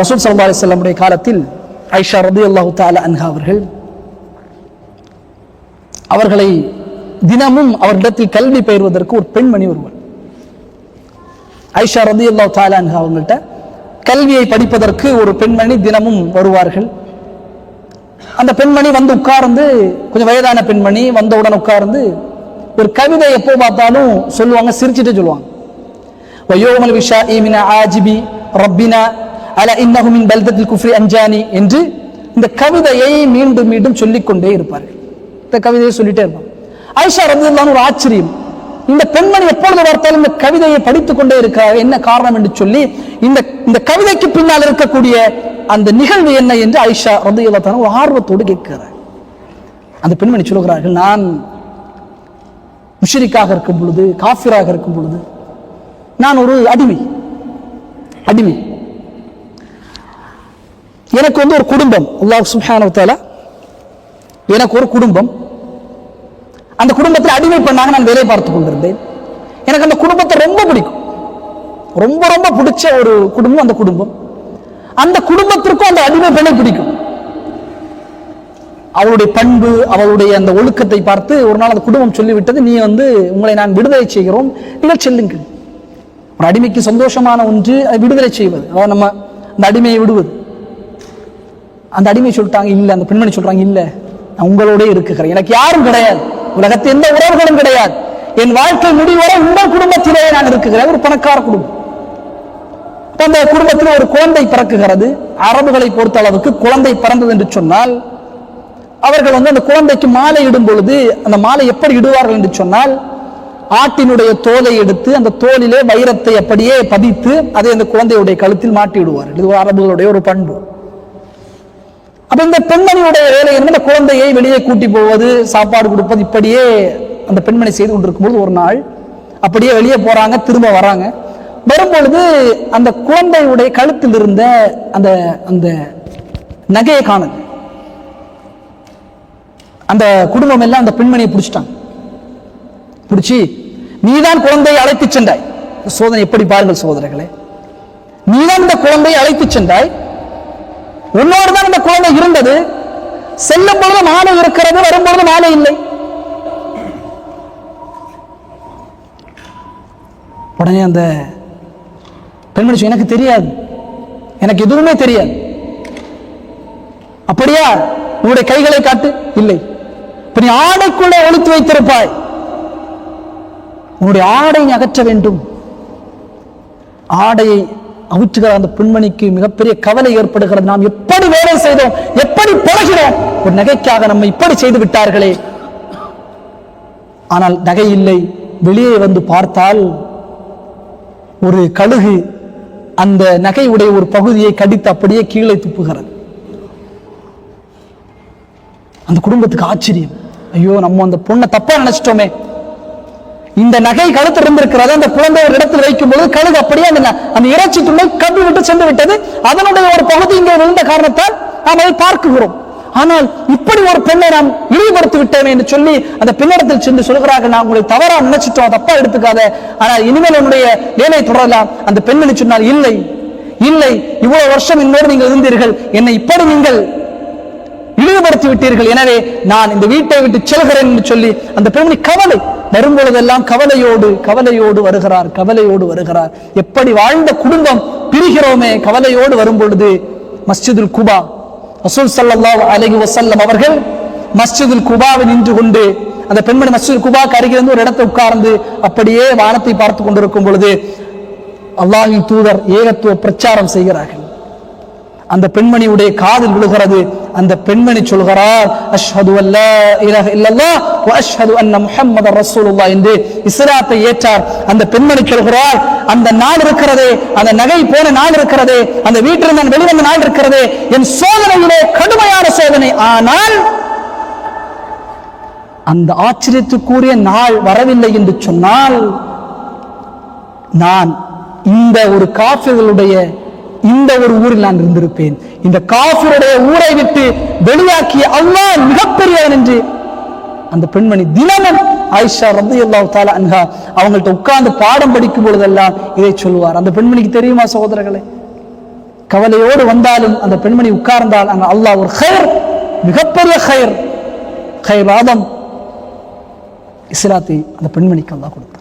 ரசூல் சல்லா அலி அலிஸ்லமுடைய காலத்தில் ஐஷா ரபி அல்லாஹு தால அன்ஹா அவர்கள் அவர்களை தினமும் அவர்களிடத்தில் கல்வி பெயர்வதற்கு ஒரு பெண்மணி ஒருவர். ஐஷா ரதி அல்லாஹு தால அன்ஹா அவங்கள்ட்ட கல்வியை படிப்பதற்கு ஒரு பெண்மணி தினமும் வருவார்கள். அந்த பெண்மணி வந்து உட்கார்ந்து கொஞ்சம் வயதான பெண்மணி வந்தவுடன் உட்கார்ந்து ஒரு கவிதை எப்போ பார்த்தாலும் சொல்லுவாங்க சிரிச்சுட்டு சொல்லுவாங்க. வயோமல் விஷா ஈமினா ஆஜிபி ரப்பினா அல இன்னஹுமின் பல்தத்தில் குஃப்ரி அஞ்சானி என்று இந்த கவிதையை மீண்டும் மீண்டும் சொல்லிக்கொண்டே இருப்பார்கள். இந்த கவிதையை சொல்லிட்டே இருப்பாங்க. ஐஷா ரதியல்லாஹு ஒரு ஆச்சரியம். இந்த பெண்மணி எப்பொழுது பார்த்தாலும் இந்த கவிதையை படித்துக் கொண்டே இருக்கிறார் என்ன காரணம் என்று சொல்லி இந்த இந்த கவிதைக்கு பின்னால் இருக்கக்கூடிய அந்த நிகழ்வு என்ன என்று ஐஷா ரதியல்லாஹு ஒரு ஆர்வத்தோடு கேட்கிறார். அந்த பெண்மணி சொல்கிறார்கள் நான் முஷரிக்காக இருக்கும் பொழுது காஃபிராக இருக்கும் பொழுது நான் ஒரு அடிமை. அடிமை. எனக்கு வந்து ஒரு குடும்பம். அல்லாஹ் சுப்ஹானஹு எனக்கு ஒரு குடும்பம். அந்த குடும்பத்தில் அடிமை பண்ணாங்க நான் வேலை பார்த்து கொண்டிருந்தேன். எனக்கு அந்த குடும்பத்தை ரொம்ப பிடிக்கும். ரொம்ப ரொம்ப பிடிச்ச ஒரு குடும்பம் அந்த குடும்பம். அந்த குடும்பத்திற்கும் அந்த அடிமை பெண்ணை பிடிக்கும். அவளுடைய பண்பு அவளுடைய அந்த ஒழுக்கத்தை பார்த்து ஒரு நாள் அந்த குடும்பம் சொல்லிவிட்டது நீ வந்து உங்களை நான் விடுதலை செய்கிறோம் நீங்கள் செல்லுங்கள். ஒரு அடிமைக்கு சந்தோஷமான ஒன்று அதை விடுதலை செய்வது. அதாவது நம்ம அந்த அடிமையை விடுவது. அந்த அடிமை சொல்லிட்டாங்க இல்ல. அந்த பெண்மணி சொல்றாங்க இல்ல. நான் உங்களோட இருக்குகிறேன் எனக்கு யாரும் கிடையாது. உலகத்தில் எந்த உறவுகளும் கிடையாது. என் வாழ்க்கை முடிவரை உங்கள் குடும்பத்திலேயே நான் இருக்குகிறேன் ஒரு பணக்கார குடும்பம். அந்த குடும்பத்தில் ஒரு குழந்தை பிறக்குகிறது. அரபுகளை பொறுத்த அளவுக்கு குழந்தை பிறந்தது என்று சொன்னால் அவர்கள் வந்து அந்த குழந்தைக்கு மாலை இடும் பொழுது அந்த மாலை எப்படி இடுவார்கள் என்று சொன்னால் ஆட்டினுடைய தோலை எடுத்து அந்த தோலிலே வைரத்தை அப்படியே பதித்து அதை அந்த குழந்தையுடைய கழுத்தில் மாட்டி விடுவார்கள் இது ஒரு அரபுகளுடைய ஒரு பண்பு. அப்ப இந்த பெண்மணியுடைய வேலை என்பது குழந்தையை வெளியே கூட்டி போவது சாப்பாடு கொடுப்பது இப்படியே அந்த பெண்மணி செய்து கொண்டிருக்கும்போது ஒரு நாள் அப்படியே வெளியே போறாங்க திரும்ப வராங்க. வரும்பொழுது அந்த குழந்தையுடைய கழுத்தில் இருந்த அந்த அந்த நகையை காணுது. அந்த குடும்பம் எல்லாம் அந்த பெண்மணியை பிடிச்சிட்டாங்க. பிடிச்சி நீதான் குழந்தையை அழைத்து சென்றாய். சோதனை எப்படி பாருங்கள் சோதனைகளே. நீதான் இந்த குழந்தையை அழைத்து சென்றாய். உன்னோடு தான் இந்த குழந்தை இருந்தது. செல்லும் பொழுது மாலை இருக்கிறது வரும்பொழுது மாலை இல்லை. உடனே அந்த பெண்மணி எனக்கு தெரியாது. எனக்கு எதுவுமே தெரியாது. அப்படியா? உன்னுடைய கைகளை காட்டு. இல்லை. இப்ப நீ ஆடைக்குள்ளே ஒழுத்து வைத்திருப்பாய். உன்னுடைய ஆடை நீ அகற்ற வேண்டும். ஆடையை அவுற்றுகிற அந்த பெண்மணிக்கு மிகப்பெரிய கவலை ஏற்படுகிறது. நாம் எப்படி வேலை செய்தோம்? எப்படி பழகிறோம் ஒரு நகைக்காக நம்ம இப்படி செய்து விட்டார்களே. ஆனால் நகை இல்லை. வெளியே வந்து பார்த்தால் ஒரு கழுகு அந்த நகையுடைய ஒரு பகுதியை கடித்து அப்படியே கீழே துப்புகிறது. அந்த குடும்பத்துக்கு ஆச்சரியம். ஐயோ நம்ம அந்த பொண்ணை தப்பா நினைச்சிட்டோமே. இந்த நகை கழுத்து இருந்திருக்கிறது அந்த குழந்தை ஒரு இடத்தில் வைக்கும் பொழுது கழுகு அப்படியே அந்த அந்த இறைச்சி துண்டை கம்பி விட்டு சென்று விட்டது. அதனுடைய ஒரு பகுதி இங்கே விழுந்த காரணத்தால் நாம் அதை பார்க்குகிறோம். ஆனால் இப்படி ஒரு பெண்ணை நாம் இழிவுபடுத்தி விட்டோமே என்று சொல்லி அந்த பெண்ணிடத்தில் சென்று சொல்கிறார்கள் நான் உங்களை தவறா நினைச்சிட்டோம் தப்பா எடுத்துக்காத. ஆனால் இனிமேல் உன்னுடைய வேலை தொடரலாம். அந்த பெண்மணி சொன்னால் இல்லை இல்லை இவ்வளவு வருஷம் என்னோடு நீங்கள் இருந்தீர்கள். என்னை இப்படி நீங்கள் இழிவுபடுத்தி விட்டீர்கள் எனவே நான் இந்த வீட்டை விட்டு செல்கிறேன் என்று சொல்லி அந்த பெண்மணி கவலை வரும்பொழுதெல்லாம் கவலையோடு கவலையோடு வருகிறார் கவலையோடு வருகிறார். எப்படி வாழ்ந்த குடும்பம் பிரிகிறோமே கவலையோடு வரும் பொழுது மஸ்ஜிதுல் குபா. ரசூல் சல்லாஹ் அலைஹி வசல்லம் அவர்கள் மஸ்ஜிதுல் குபாவில் நின்று கொண்டு அந்த பெண்மணி மஸ்ஜித் குபாக்கு அருகில் இருந்து ஒரு இடத்தை உட்கார்ந்து அப்படியே வானத்தை பார்த்து கொண்டிருக்கும் பொழுது அல்லாஹின் தூதர் ஏகத்துவ பிரச்சாரம் செய்கிறார்கள். அந்த பெண்மணியுடைய காதில் விழுகிறது. அந்த பெண்மணி சொல்கிறார் அஷ்ஹது அல்லா இலாஹ இல்லல்லாஹ் வ அஷ்ஹது அன்ன முஹம்மது ரசூலுல்லாஹ் என்று இஸ்லாத்தை ஏற்றார். அந்த பெண்மணி சொல்கிறார் அந்த நாள் இருக்கிறதே அந்த நகை போன நாள் இருக்கிறதே அந்த வீட்டில் நான் வெளிவந்த நாள் இருக்கிறதே என் சோதனையிலே கடுமையான சோதனை. ஆனால் அந்த ஆச்சரியத்துக்குரிய நாள் வரவில்லை என்று சொன்னால் நான் இந்த ஒரு காஃபிர்களுடைய இந்த ஒரு ஊரில் நான் இருந்திருப்பேன். இந்த காஃபிருடைய ஊரை விட்டு வெளியாக்கிய அல்லாஹ் மிகப்பெரியவன் என்று அந்த பெண்மணி தினமும் ஆயிஷா ரபி அல்லாஹ் தாலா அன்ஹா அவங்கள்ட்ட உட்கார்ந்து பாடம் படிக்கும் பொழுதெல்லாம் இதை சொல்லுவார். அந்த பெண்மணிக்கு தெரியுமா சகோதரர்களே? கவலையோடு வந்தாலும் அந்த பெண்மணி உட்கார்ந்தால் அங்க அல்லாஹ் ஒரு ஹயர் மிகப்பெரிய ஹயர் ஹயர் ஆதம் இஸ்லாத்தை அந்த பெண்மணிக்கு அல்லாஹ் கொடுத்தார்